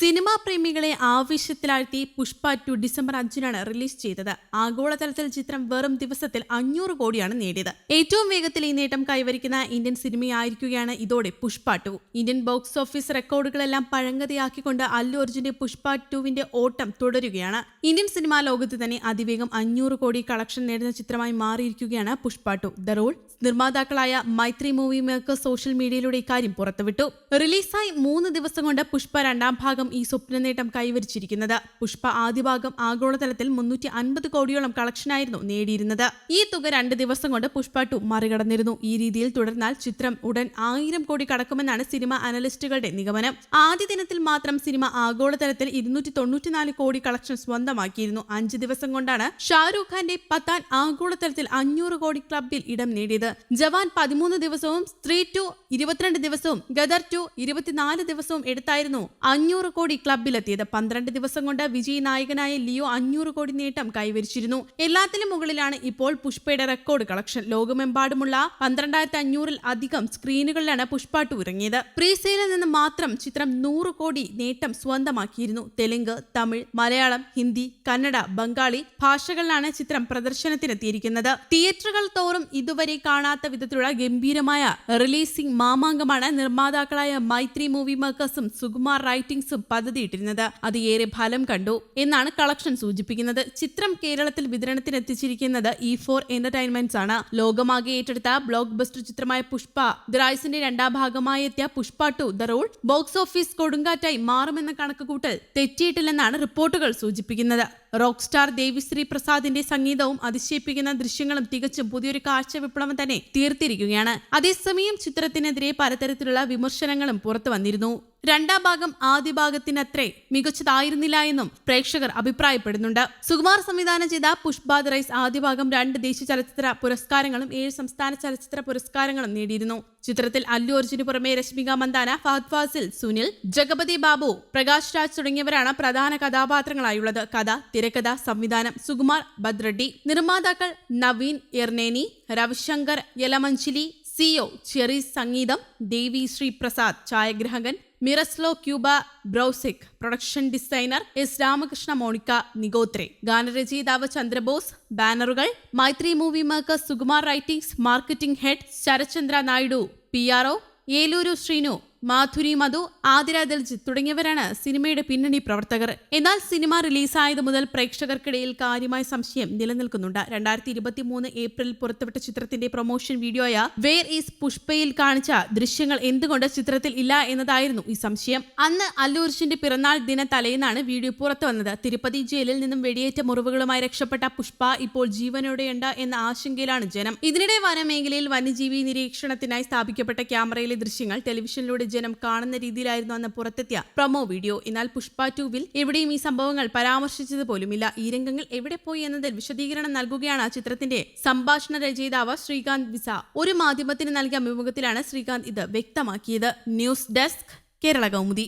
Cinema പ്രേമികളെ ആവേശത്തിലാഴ്ത്തി Pushpa two December അഞ്ചിനാണ് റിലീസ് ചെയ്തത്. ആഗോളതലത്തിൽ ചിത്രം വെറും ദിവസത്തിൽ അഞ്ഞൂറ് കോടിയാണ് നേടിയത്. ഏറ്റവും വേഗത്തിൽ ഈ നേട്ടം കൈവരിക്കുന്ന ഇന്ത്യൻ സിനിമയായിരിക്കുകയാണ് ഇതോടെ Pushpa two. Indian box office റെക്കോർഡുകളെല്ലാം പഴങ്കതയാക്കിക്കൊണ്ട് അല്ലു അർജുന്റെ പുഷ്പ ടുവിന്റെ ഓട്ടം തുടരുകയാണ്. ഇന്ത്യൻ സിനിമാ ലോകത്ത് തന്നെ അതിവേഗം അഞ്ഞൂറ് കോടി കളക്ഷൻ നേടുന്ന ചിത്രമായി മാറിയിരിക്കുകയാണ് പുഷ്പ ടു. ദ റോൾ നിർമ്മാതാക്കളായ മൈത്രി മൂവി മേക്കർ സോഷ്യൽ മീഡിയയിലൂടെ ഇക്കാര്യം പുറത്തുവിട്ടു. റിലീസായി മൂന്ന് ദിവസം കൊണ്ട് പുഷ്പ രണ്ടാം ഭാഗം ഈ സ്വപ്ന നേട്ടം കൈവരിച്ചിരിക്കുന്നത്. പുഷ്പ ആദ്യ ഭാഗം ആഗോളതലത്തിൽ മുന്നൂറ്റി അൻപത് കോടിയോളം കളക്ഷനായിരുന്നു നേടിയിരുന്നത്. ഈ തുക രണ്ട് ദിവസം കൊണ്ട് പുഷ്പ ടു മറികടന്നിരുന്നു. ഈ രീതിയിൽ തുടർന്നാൽ ചിത്രം ഉടൻ ആയിരം കോടി കടക്കുമെന്നാണ് സിനിമ അനലിസ്റ്റുകളുടെ നിഗമനം. ആദ്യ ദിനത്തിൽ മാത്രം സിനിമ ആഗോളതലത്തിൽ ഇരുന്നൂറ്റി തൊണ്ണൂറ്റിനാല് കോടി കളക്ഷൻ സ്വന്തമാക്കിയിരുന്നു. അഞ്ച് ദിവസം കൊണ്ടാണ് ഷാരൂഖ് ഖാന്റെ പത്താൻ ആഗോളതലത്തിൽ അഞ്ഞൂറ് കോടി ക്ലബിൽ ഇടം നേടിയത്. ജവാൻ പതിമൂന്ന് ദിവസവും സ്ത്രീ ടു ഇരുപത്തിരണ്ട് ദിവസവും ഗദർ ടു ഇരുപത്തിനാല് ദിവസവും എടുത്തായിരുന്നു അഞ്ഞൂറ് കോടി ക്ലബിലെത്തിയത് പന്ത്രണ്ട് ദിവസം കൊണ്ട് വിജയ് നായകനായ ലിയോ അഞ്ഞൂറ് കോടി നേട്ടം കൈവരിച്ചിരുന്നു. എല്ലാത്തിനും മുകളിലാണ് ഇപ്പോൾ പുഷ്പയുടെ റെക്കോർഡ് കളക്ഷൻ. ലോകമെമ്പാടുമുള്ള പന്ത്രണ്ടായിരത്തി അഞ്ഞൂറിൽ അധികം സ്ക്രീനുകളിലാണ് പുഷ്പ ഇറങ്ങിയത്. പ്രീസെയിലിൽ നിന്ന് മാത്രം ചിത്രം നൂറ് കോടി നേട്ടം സ്വന്തമാക്കിയിരുന്നു. തെലുങ്ക് തമിഴ് മലയാളം ഹിന്ദി കന്നഡ ബംഗാളി ഭാഷകളിലാണ് ചിത്രം പ്രദർശനത്തിനെത്തിയിരിക്കുന്നത്. തിയേറ്ററുകൾ തോറും ഇതുവരെ കാണാത്ത വിധത്തിലുള്ള ഗംഭീരമായ റിലീസിംഗ് മാമാങ്കമാണ് നിർമ്മാതാക്കളായ മൈത്രി മൂവി മേക്കേഴ്സും സുകുമാർ റൈറ്റിംഗ്സും പദ്ധതിയിട്ടിരുന്നത്. അത് ഏറെ ഫലം കണ്ടു എന്നാണ് കളക്ഷൻ സൂചിപ്പിക്കുന്നത്. ചിത്രം കേരളത്തിൽ വിതരണത്തിന് എത്തിച്ചിരിക്കുന്നത് ഇ ഫോർ എന്റർടൈൻമെന്റ്സ് ആണ്. ലോകമാകെ ഏറ്റെടുത്ത ബ്ലോക്ക് ബസ്റ്റർ ചിത്രമായ പുഷ്പ ദ്രായ്സിന്റെ രണ്ടാം ഭാഗമായി എത്തിയ Pushpa two the rule box office കൊടുങ്കാറ്റായി മാറുമെന്ന കണക്കുകൂട്ടൽ തെറ്റിയിട്ടില്ലെന്നാണ് റിപ്പോർട്ടുകൾ സൂചിപ്പിക്കുന്നത്. റോക്ക് സ്റ്റാർ ദേവിശ്രീ പ്രസാദിന്റെ സംഗീതവും അതിശയിപ്പിക്കുന്ന ദൃശ്യങ്ങളും തികച്ചും പുതിയൊരു കാഴ്ച വിപ്ലവം തന്നെ തീർത്തിരിക്കുകയാണ്. അതേസമയം ചിത്രത്തിനെതിരെ പലതരത്തിലുള്ള വിമർശനങ്ങളും പുറത്തു വന്നിരുന്നു. രണ്ടാം ഭാഗം ആദ്യ ഭാഗത്തിനത്രേ മികച്ചതായിരുന്നില്ല എന്നും പ്രേക്ഷകർ അഭിപ്രായപ്പെടുന്നുണ്ട്. സുകുമാർ സംവിധാനം ചെയ്ത പുഷ്പാദ് റൈസ് ആദ്യ ഭാഗം രണ്ട് ദേശീയ ചലച്ചിത്ര പുരസ്കാരങ്ങളും ഏഴ് സംസ്ഥാന ചലച്ചിത്ര പുരസ്കാരങ്ങളും നേടിയിരുന്നു. ചിത്രത്തിൽ അല്ലു അർജുന് പുറമെ രശ്മിക മന്ദാന ഫഹദ് ഫാസിൽ സുനിൽ ജഗപതി ബാബു പ്രകാശ് രാജ് തുടങ്ങിയവരാണ് പ്രധാന കഥാപാത്രങ്ങളായുള്ളത്. കഥ തിരക്കഥ സംവിധാനം സുകുമാർ ഭദ്രഡി നിർമ്മാതാക്കൾ നവീൻ എർനേനി രവിശങ്കർ യലമഞ്ചിലി സിഒ ചെറി സംഗീതം Devi Sri Prasad ഛായാഗ്രഹകൻ Miroslaw Kuba Brozek production designer S Ramakrishna Monika Nigotre. ഗാനരചയിതാവ് Chandrabose ബാനറുകൾ Mythri movie makers Sukumar writings marketing head Sarachandra Naidu P R O Eluru Srinu Madhuri Madhu Athira Daljith തുടങ്ങിയവരാണ് സിനിമയുടെ പിന്നണി പ്രവർത്തകർ. എന്നാൽ സിനിമ റിലീസായത് മുതൽ പ്രേക്ഷകർക്കിടയിൽ കാര്യമായ സംശയം നിലനിൽക്കുന്നുണ്ട്. രണ്ടായിരത്തി ഇരുപത്തി മൂന്ന് ഏപ്രിൽ പുറത്തുവിട്ട ചിത്രത്തിന്റെ പ്രൊമോഷൻ വീഡിയോയ വേർ ഈസ് പുഷ്പയിൽ കാണിച്ച ദൃശ്യങ്ങൾ എന്തുകൊണ്ട് ചിത്രത്തിൽ ഇല്ല എന്നതായിരുന്നു ഈ സംശയം. അന്ന് അല്ലൂർഷിന്റെ പിറന്നാൾ ദിന തലേന്നാണ് വീഡിയോ പുറത്തു വന്നത്. തിരുപ്പതി ജയിലിൽ നിന്നും വെടിയേറ്റ മുറിവുകളുമായി രക്ഷപ്പെട്ട പുഷ്പ ഇപ്പോൾ ജീവനോടെയുണ്ട് എന്ന ആശങ്കയിലാണ് ജനം. ഇതിനിടെ വനമേഖലയിൽ വന്യജീവി നിരീക്ഷണത്തിനായി സ്ഥാപിക്കപ്പെട്ട ക്യാമറയിലെ ദൃശ്യങ്ങൾ ടെലിവിഷനിലൂടെ ജനം കാണുന്ന രീതിയിലായിരുന്നു അന്ന് പുറത്തെത്തിയ പ്രൊമോ വീഡിയോ. എന്നാൽ പുഷ്പ ടൂവിൽ എവിടെയും ഈ സംഭവങ്ങൾ പരാമർശിച്ചത് പോലുമില്ല ഈ രംഗങ്ങൾ എവിടെ പോയി എന്നതിൽ വിശദീകരണം നൽകുകയാണ് ചിത്രത്തിന്റെ സംഭാഷണ രചയിതാവ് ശ്രീകാന്ത് വിസ. ഒരു മാധ്യമത്തിന് നൽകിയ അഭിമുഖത്തിലാണ് ശ്രീകാന്ത് ഇത് വ്യക്തമാക്കിയത്. News desk Kerala Kaumudi.